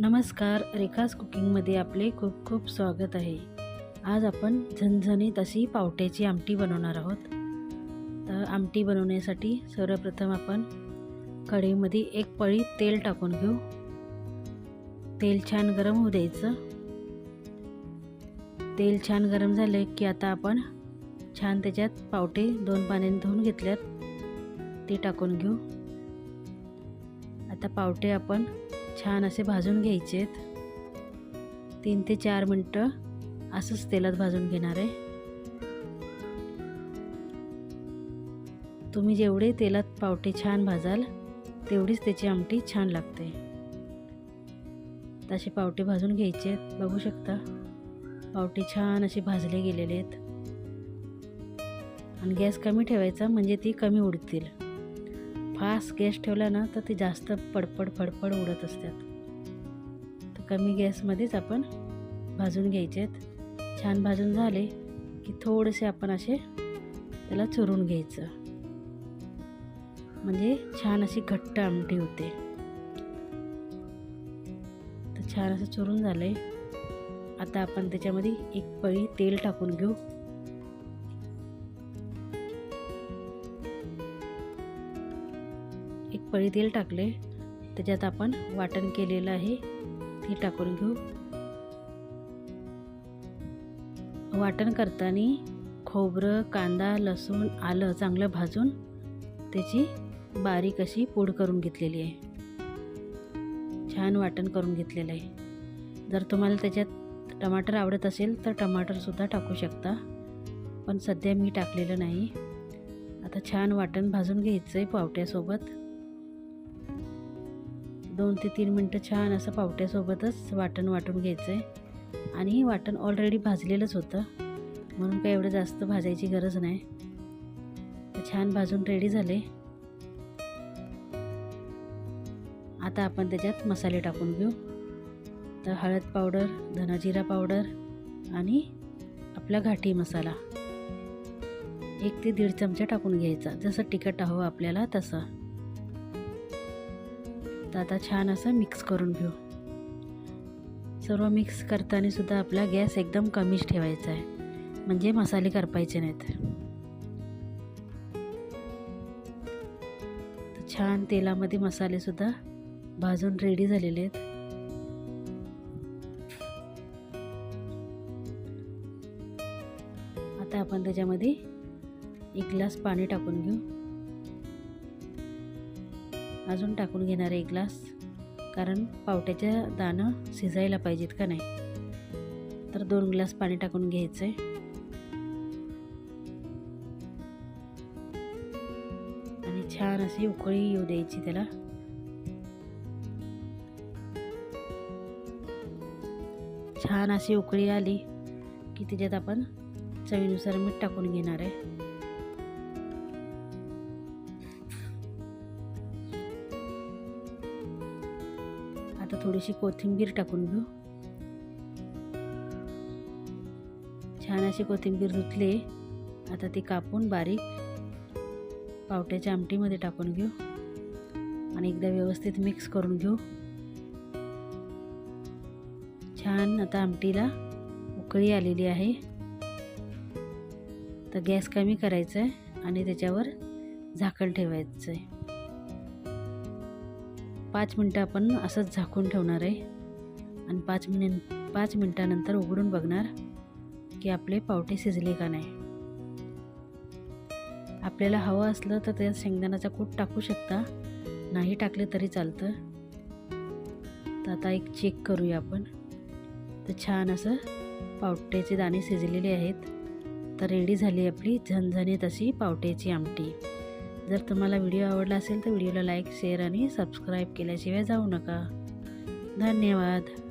नमस्कार रेखास कुकिंगमध्ये आपले खूप खूप स्वागत आहे. आज आपण झणझणीत अशी पावट्याची आमटी बनवणार आहोत. तर आमटी बनवण्यासाठी सर्वप्रथम आपण कढईमध्ये एक पळी तेल टाकून घेऊ. तेल छान गरम होऊ द्यायचं. तेल छान गरम झाले की आता आपण छान त्याच्यात पावटे दोन पाण्याने धुवून घेतल्यात. ते टाकून घेऊ. आता पावटे आपण छान असे भाजून घ्यायचे आहेत तीन ते चार मिनटं असंच तेलात भाजून घेणार आहे. तुम्ही जेवढे तेलात पावटे छान भाजाल तेवढीच त्याची आमटी छान लागते. तसे पावटे भाजून घ्यायचे आहेत बघू शकता. पावटे छान असे भाजले गेलेले आहेत. आणि गॅस कमी ठेवायचा म्हणजे ती कमी उडतील. फास्ट गॅस ठेवला ना तर ते जास्त पडपड फडफड उडत असतात. तर कमी गॅसमध्येच आपण भाजून घ्यायचे आहेत. छान भाजून झाले की थोडेसे आपण असे त्याला चुरून घ्यायचं. म्हणजे छान अशी घट्ट आमटी होते. तर छान असं चुरून झालं आहे आता आपण त्याच्यामध्ये एक पळी तेल टाकून घेऊ. एक पळी तेल टाकले. त्याच्यात आपण वाटण केलेलं आहे. ती टाकून घेऊ. वाटण करताना खोबरं कांदा लसूण आलं चांगलं भाजून त्याची बारीक अशी पूड करून घेतलेली आहे. छान वाटण करून घेतलेलं आहे. जर तुम्हाला त्याच्यात टमाटर आवडत असेल तर टमाटरसुद्धा टाकू शकता. पण सध्या मी टाकलेलं नाही. आता छान वाटण भाजून घ्यायचं आहे पावट्यासोबत. दोन ते तीन मिनटं छान असं पावट्यासोबतच वाटण वाटून घ्यायचं आहे आणि वाटण ऑलरेडी भाजलेलंच होतं. म्हणून काही एवढं जास्त भाजायची गरज नाही. तर छान भाजून रेडी झाले. आता आपण त्याच्यात मसाले टाकून घेऊ. तर हळद पावडर धनाजिरा पावडर आणि आपला घाटी मसाला. एक ते दीड चमचा टाकून घ्यायचा. जसं तिखट हवं आपल्याला तसं. तर आता छान असं मिक्स करून घेऊ. सर्व मिक्स करताना सुद्धा आपला गॅस एकदम कमीच ठेवायचा आहे. म्हणजे मसाले करपायचे नाहीत. तर छान तेलामध्ये मसालेसुद्धा भाजून रेडी झालेले आहेत. आता आपण त्याच्यामध्ये एक ग्लास पाणी टाकून घेऊ. अजून टाकून घेणार एक ग्लास. कारण पावट्याच्या दाणं शिजायला पाहिजेत का नाही? तर दोन ग्लास पाणी टाकून घ्यायचं आहे आणि छान अशी उकळी येऊ द्यायची त्याला. छान अशी उकळी आली की त्याच्यात आपण चवीनुसार मीठ टाकून घेणार आहे. आता थोडीशी कोथिंबीर टाकून घेऊ. छान अशी कोथिंबीर धुतली आता ती कापून बारीक पावट्याच्या आमटीमध्ये टाकून घेऊ. आणि एकदा व्यवस्थित मिक्स करून घेऊ. छान आता आमटीला उकळी आलेली आहे. तर गॅस कमी करायचा आहे आणि त्याच्यावर झाकण ठेवायचं आहे पाच मिनटं आपण असंच झाकून ठेवणार आहे. आणि पाच मिनिट पाच मिनटानंतर उघडून बघणार की आपले पावटे शिजले का नाही. आपल्याला हवं असलं तर त्यात शेंगदाण्याचा कूट टाकू शकता. नाही टाकले तरी चालतं. तर आता एक चेक करूया आपण. तर छान असं पावट्याचे दाणे शिजलेले आहेत. तर रेडी झाली आपली झणझणीत अशी पावट्याची आमटी. जर तुम्हाला व्हिडिओ आवडला असेल तर व्हिडिओला लाईक शेअर आणि सबस्क्राईब केल्याशिवाय जाऊ नका. धन्यवाद.